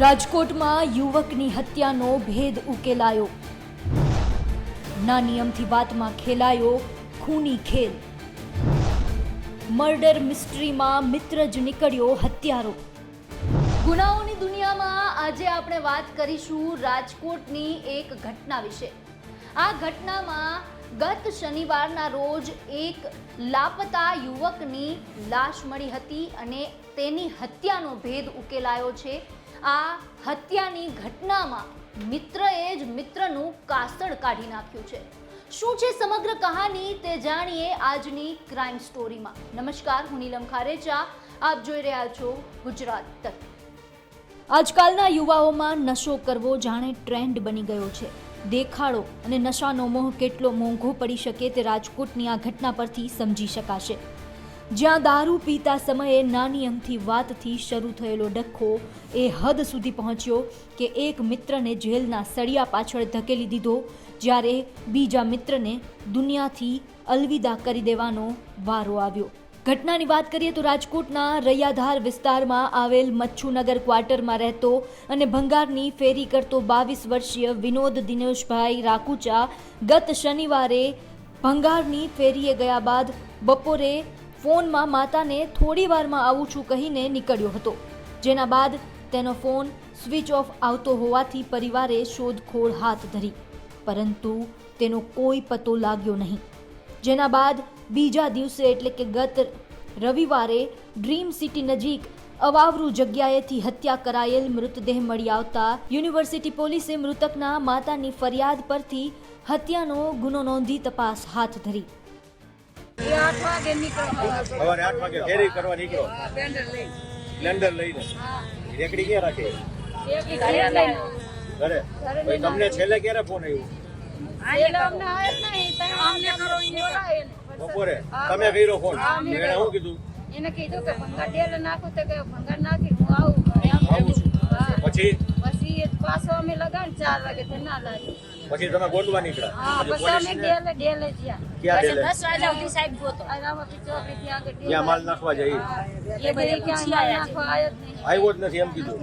રાજકોટમાં યુવકની હત્યાનો ભેદ ઉકેલાયો. ના નિયમથી વાતમાં ખેલાયો ખૂની ખેલ. મર્ડર મિસ્ટ્રીમાં મિત્ર જ નીકળ્યો હત્યારો. ગુનાઓની દુનિયામાં આજે આપણે વાત કરીશું રાજકોટની એક ઘટના વિશે. આ ઘટનામાં ગત શનિવારના રોજ એક લાપતા યુવકની લાશ મળી હતી અને તેની હત્યાનો ભેદ ઉકેલાયો છે આ હત્યાની ઘટનામાં મિત્રએ જ મિત્રનું કાસળ કાઢી નાખ્યું છે. શું છે સમગ્ર કહાની તે જાણીએ આજની ક્રાઇમ સ્ટોરીમાં નમસ્કાર, હું નીલમ ખારેચા. આપ જોઈ રહ્યા છો ગુજરાત તક. આજકાલના યુવાઓમાં નશો કરવો જાણે ટ્રેન્ડ બની ગયો છે. દેખાડો અને નશાનો મોહ કેટલો મોંઘો પડી શકે તે રાજકોટની આ ઘટના પરથી સમજી શકાશે. જ્યાં દારૂ પીતા સમયે નાની અમથી વાતથી શરૂ થયેલો ડખ્ખો એ હદ સુધી પહોંચ્યો કે એક મિત્રને જેલના સળિયા પાછળ ધકેલી દીધો, જ્યારે બીજા મિત્રને દુનિયાથી અલવિદા કરી દેવાનો વારો આવ્યો. ઘટનાની વાત કરીએ તો રાજકોટના રૈયાધાર વિસ્તારમાં આવેલ મચ્છુનગર ક્વાર્ટરમાં રહેતો અને ભંગારની ફેરી કરતો બાવીસ વર્ષીય વિનોદ દિનેશભાઈ રાકુચા ગત શનિવારે ભંગારની ફેરીએ ગયા બાદ બપોરે ફોનમાં માતાને થોડી વારમાં આવું છું કહીને નીકળ્યો હતો. જેના બાદ તેનો ફોન સ્વિચ ઓફ આવતો હોવાથી પરિવારે શોધખોળ હાથ ધરી. પરંતુ તેનો કોઈ પતો લાગ્યો નહીં. જેના બાદ બીજા દિવસે એટલે કે ગત રવિવારે ડ્રીમ સિટી નજીક અવાવરુ જગ્યાએથી હત્યા કરાયેલ મૃતદેહ મળી આવતા યુનિવર્સિટી પોલીસે મૃતકના માતાની ફરિયાદ પરથી હત્યાનો ગુનો નોંધી તપાસ હાથ ધરી. આઠ વાગે નીકળવા સવારે આઠ વાગે ફેરી કરવા નીકળો. બ્લેન્ડર લઈને રેકડી ક્યાં રાખે? ઘરે તમને છેલ્લે ક્યારે ફોન આવ્યો? એને. બપોરે? તમે કર્યો ફોન એણે શું કીધું? એને કીધું કે ભંગાર ડેલે નાખું તો કે ભંગાર નાખી હું આવું. આવું છું. પછી? પછી પાછો અમે લગાડ ચાર વાગે ના લાગે પછી તમે ગોતવા નીકળ્યા? પછી પછી અમે ડેલે ડેલે જ્યાં. ક્યાં ડેલે દસ વાગ્યા સુધી સાહેબ ગોતો. રામાપીર ચોકડી ત્યાં આગળ ડેલે. માલ નાખવા જાય એ બધી ક્યાંય માલ નાખવા આવ્યો જ નહીં. આવ્યો જ નથી એમ કીધું.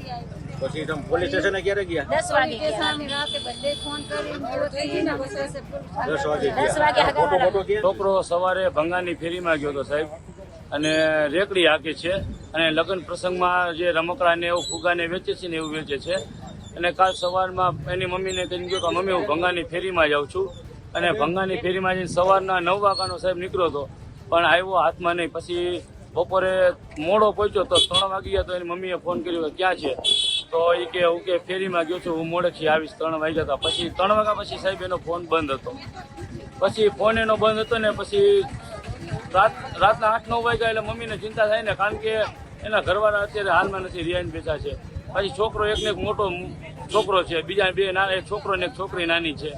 પછી તમે પોલીસ સ્ટેશને ક્યારે ગયા? દસ વાગે સ્ટેશને રાતે બધે ફોન પછી પોલીસ દસ વાગે ગયા. ફોટો ફોટો છોકરો સવારે ભંગાની ફેરીમાં ગયો તો સાહેબ. અને રેકડી હાકે છે. અને લગ્ન પ્રસંગમાં જે રમકડા ને એવું ફુગાને વેચે છે ને એવું વેચે છે. અને કાલ સવારમાં એની મમ્મીને કહીને ગયો કે મમ્મી, હું ભંગાની ફેરીમાં જાઉં છું. અને ભંગાની ફેરીમાં જઈને સવારના નવ વાગ્યાનો સાહેબ નીકળ્યો હતો. પણ આવ્યો હાથમાં નહીં. પછી બપોરે મોડો પહોંચ્યો તો ત્રણ વાગી ગયા તો એની મમ્મીએ ફોન કર્યો કે ક્યાં છે? તો એ કે હું કે ફેરીમાં ગયો છું. હું મોડેથી આવીશ. ત્રણ વાગ્યા હતા. પછી ત્રણ વાગ્યા પછી સાહેબ એનો ફોન બંધ હતો. પછી ફોન એનો બંધ હતો ને પછી રાત, રાતના આઠ નવ વાગ્યા એટલે મમ્મીને ચિંતા થાય ને. કારણ કે એના ઘરવાળા અત્યારે હાલમાં નથી. રિયાઈન બેઠા છે. પછી છોકરો એકને એક મોટો છોકરો છે, બીજા બે નાના, એક છોકરો ને એક છોકરી નાની છે.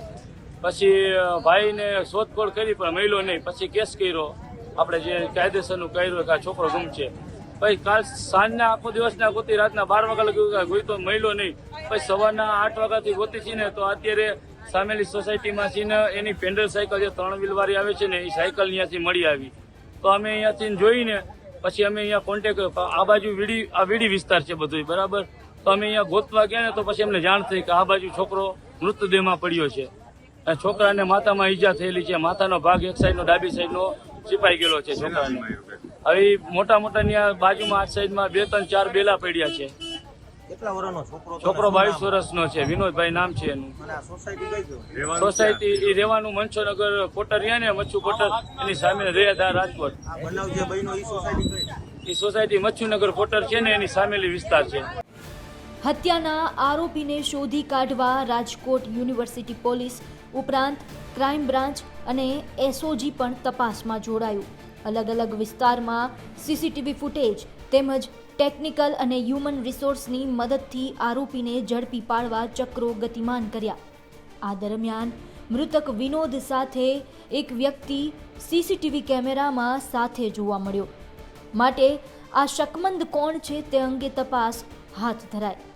પછી ભાઈને શોધખોળ કરી, પણ મળ્યો નહીં. પછી કેસ કર્યો. આપણે જે કાયદેસરનું કર્યું કે આ છોકરો ગુમ છે પછી કાલ સાંજના આખો દિવસના ગોતી, રાતના બાર વાગ્યા લગી ગઈ તો મળ્યો નહીં. પછી સવારના આઠ વાગ્યાથી ગોતી છે ને, તો અત્યારે સામેલી સોસાયટીમાં છે ને, એની પેન્ડલ સાયકલ જે ત્રણ વ્હીલ આવે છે ને, એ સાયકલ અહીંયાથી મળી આવી. તો અમે અહીંયાથી જોઈને, પછી અમે અહીંયા કોન્ટેક આ બાજુ વીડી, આ વીડી વિસ્તાર છે બધું બરાબર? તો અમે અહીંયા ગોતવા ગયા ને તો પછી અમને જાણ થઈ કે આ બાજુ છોકરો મૃતદેહમાં પડ્યો છે. છોકરાને માથામાં ઈજા થયેલી છે. માથાનો ભાગ એક સાઈડનો ડાબી સાઈડનો છીપાઈ ગયેલો છે છોકરાને. હવે મોટા મોટા ત્યાં બાજુમાં આ સાઈડમાં બે ત્રણ ચાર બેલા પડ્યા છે. છોકરો બાવીસ વર્ષનો છે. વિનોદભાઈ નામ છે એનું. સોસાયટી એ રહેવાનું મનસોનગર કોટર રહ્યા ને મચ્છુ કોટર એની સામે રેયાધાર રાજકોટ. આ બનાવ જે બન્યો એ સોસાયટી એ સોસાયટી મચ્છુનગર કોટર છે ને એની સામેલી વિસ્તાર છે. હત્યાના આરોપીને શોધી કાઢવા રાજકોટ યુનિવર્સિટી પોલીસ ઉપરાંત ક્રાઇમ બ્રાન્ચ અને એસઓજી પણ તપાસમાં જોડાયું. અલગ અલગ વિસ્તારમાં સીસીટીવી ફૂટેજ તેમજ ટેકનિકલ અને હ્યુમન રિસોર્સની મદદથી આરોપીને ઝડપી પાડવા ચક્રો ગતિમાન કર્યા. આ દરમિયાન મૃતક વિનોદ સાથે એક વ્યક્તિ સીસીટીવી કેમેરામાં સાથે જોવા મળ્યો. માટે આ શકમંદ કોણ છે તે અંગે તપાસ હાથ ધરાઈ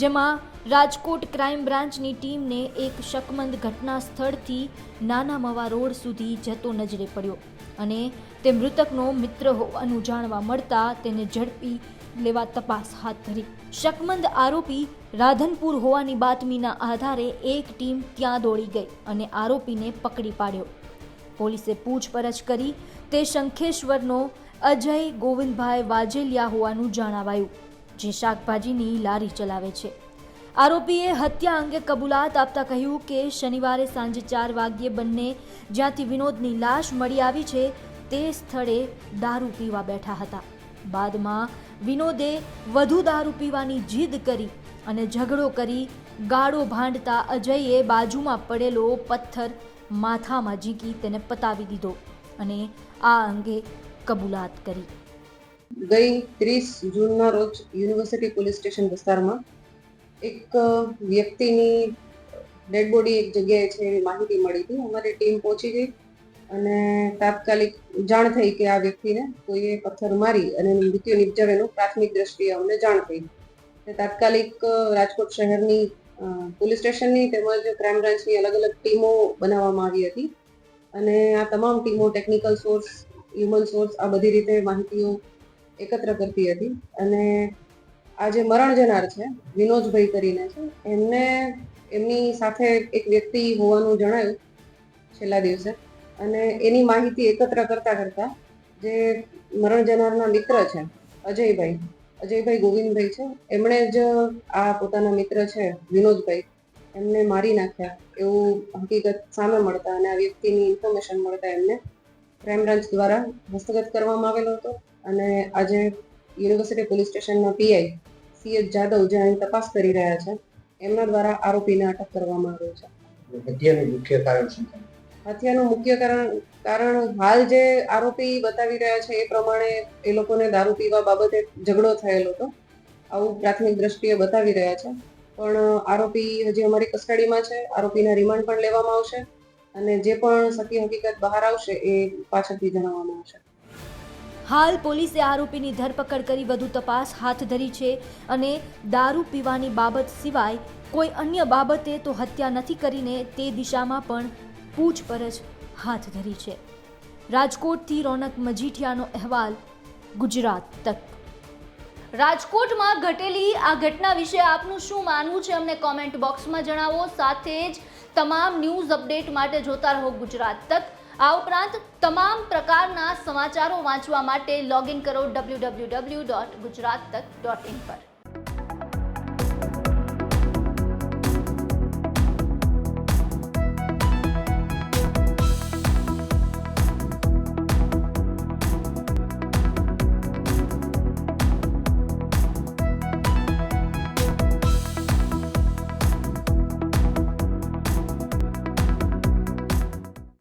જેમાં રાજકોટ ક્રાઇમ બ્રાન્ચની ટીમને એક શકમંદ ઘટના સ્થળથી નાના મવા રોડ સુધી જતો નજરે પડ્યો અને તે મૃતકનો મિત્ર હોવાનું જાણવા મળતા તેને ઝડપી લેવા તપાસ હાથ ધરી. શકમંદ આરોપી રાધનપુર હોવાની બાતમીના આધારે એક ટીમ ત્યાં દોડી ગઈ અને આરોપીને પકડી પાડ્યો. પોલીસે પૂછપરછ કરી તે શંખેશ્વરનો અજય ગોવિંદભાઈ વાજેલિયા હોવાનું જણાવાયું. જે શાકભાજીની લારી ચલાવે છે. આરોપીએ હત્યા અંગે કબૂલાત આપતા કહ્યું કે શનિવારે સાંજે ચાર વાગ્યે બંને જ્યાંથી વિનોદની લાશ મળી આવી છે, તે સ્થળે દારૂ પીવા બેઠા હતા. બાદમાં વિનોદે વધુ દારૂ પીવાની જીદ કરી અને ઝઘડો કરી ગાળો ભાંડતા અજયે બાજુમાં પડેલો પથ્થર માથામાં ઝીકી તેને પતાવી દીધો અને આ અંગે કબૂલાત કરી. ગઈ ત્રીસ જૂનના રોજ યુનિવર્સિટી પોલીસ સ્ટેશન વિસ્તારમાં એક વ્યક્તિની ડેડ બોડી એક જગ્યાએ છે એવી માહિતી મળી હતી. અમારી ટીમ પહોંચી ગઈ અને તાત્કાલિક જાણ થઈ કે આ વ્યક્તિને કોઈએ પથ્થર મારી અને મૃત્યુ નિપજાવેનું પ્રાથમિક દ્રષ્ટિએ અમને જાણ થઈ. તાત્કાલિક રાજકોટ શહેરની પોલીસ સ્ટેશનની તેમજ ક્રાઇમ બ્રાન્ચની અલગ અલગ ટીમો બનાવવામાં આવી હતી. અને આ તમામ ટીમો, ટેકનિકલ સોર્સ, હ્યુમન સોર્સ આ બધી રીતે માહિતીઓ એકત્ર કરતી હતી અને આ જે મરણ જનાર છે, વિનોદભાઈ કરીને છે, એમને, એમની સાથે એક વ્યક્તિ હોવાનું જણાયું છેલ્લા દિવસે અને એની માહિતી એકત્ર કરતા કરતા જે મરણ જનારના મિત્ર છે, અજયભાઈ અજયભાઈ ગોવિંદભાઈ છે, એમણે જ આ પોતાના મિત્ર છે, વિનોદભાઈ, એમને મારી નાખ્યા. એવું હકીકત સામે મળતા અને આ વ્યક્તિની ઇન્ફોર્મેશન મળતા એમને ક્રાઇમ બ્રાન્ચ દ્વારા હસ્તગત કરવામાં આવેલો હતો. અને આજે યુનિવર્સિટી પોલીસ સ્ટેશનના પીઆઈ સી એચ જાદવ જે અહીં તપાસ કરી રહ્યા છે એમના દ્વારા આરોપીને અટક કરવામાં આવ્યો છે. હત્યાનું મુખ્ય કારણ શું હત્યાનું મુખ્ય કારણ કારણ હાલ જે આરોપી બતાવી રહ્યા છે એ પ્રમાણે એ લોકોને દારૂ પીવા બાબતે ઝઘડો થયેલો હતો. આવું પ્રાથમિક દ્રષ્ટિએ બતાવી રહ્યા છે. પણ આરોપી હજી અમારી કસ્ટડીમાં છે આરોપીના રિમાન્ડ પણ લેવામાં આવશે અને જે પણ સત્ય હકીકત બહાર આવશે એ પાછળથી જણાવવામાં આવશે. હાલ પોલીસે આરોપીની ધરપકડ કરી વધુ તપાસ હાથ ધરી છે અને દારૂ પીવાની બાબત સિવાય કોઈ અન્ય બાબતે તો હત્યા નથી કરીને તે દિશામાં પણ પૂછપરછ હાથ ધરી છે. રાજકોટથી રોનક મજીઠિયાનો અહેવાલ, ગુજરાત તક. રાજકોટમાં ઘટેલી આ ઘટના વિશે આપનું શું માનવું છે અમને કોમેન્ટ બોક્સમાં જણાવો. સાથે જ તમામ ન્યૂઝ અપડેટ માટે જોતા રહો ગુજરાત તક. આ ઉપરાંત તમામ પ્રકારના સમાચારો વાંચવા માટે લોગિન કરો W W W dot Gujarat Tak dot in પર.